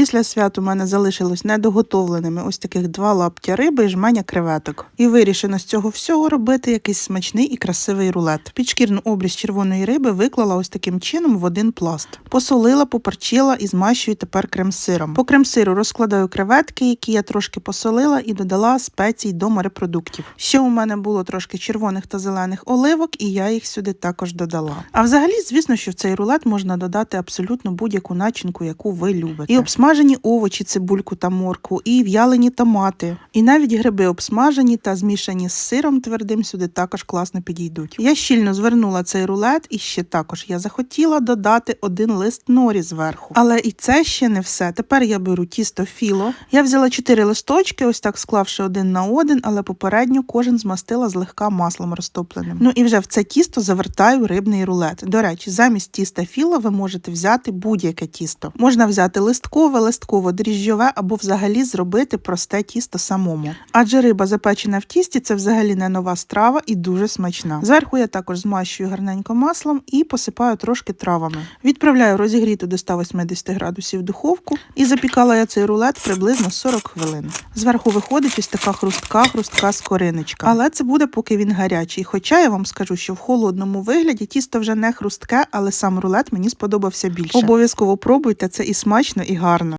Після свят у мене залишилось недоготовленими ось таких два лаптя риби і жменя креветок. І вирішено з цього всього робити якийсь смачний і красивий рулет. Підшкірну обріз червоної риби виклала ось таким чином в один пласт. Посолила, поперчила і змащую тепер крем-сиром. По крем-сиру розкладаю креветки, які я трошки посолила, і додала спецій до морепродуктів. Ще у мене було трошки червоних та зелених оливок, і я їх сюди також додала. А взагалі, звісно, що в цей рулет можна додати абсолютно будь-яку начинку, яку ви любите. І обсмажені овочі, цибульку та моркву, і в'ялені томати, і навіть гриби обсмажені та змішані з сиром твердим сюди також класно підійдуть. Я щільно звернула цей рулет, і ще також я захотіла додати один лист норі зверху. Але і це ще не все. Тепер я беру тісто філо. Я взяла чотири листочки, ось так склавши один на один, але попередньо кожен змастила злегка маслом розтопленим. Ну і вже в це тісто завертаю рибний рулет. До речі, замість тіста філо ви можете взяти будь-яке тісто. Можна взяти листкове, листково дріжджове або взагалі зробити просте тісто самому. Адже риба запечена в тісті це взагалі не нова страва і дуже смачна. Зверху я також змащую гарненько маслом і посипаю трошки травами. Відправляю розігріту до 180 градусів духовку і запікала я цей рулет приблизно 40 хвилин. Зверху виходить ось така хрустка, хрустка скориночка. Але це буде поки він гарячий. Хоча я вам скажу, що в холодному вигляді тісто вже не хрустке, але сам рулет мені сподобався більше. Обов'язково пробуйте це і смачно, і гарно.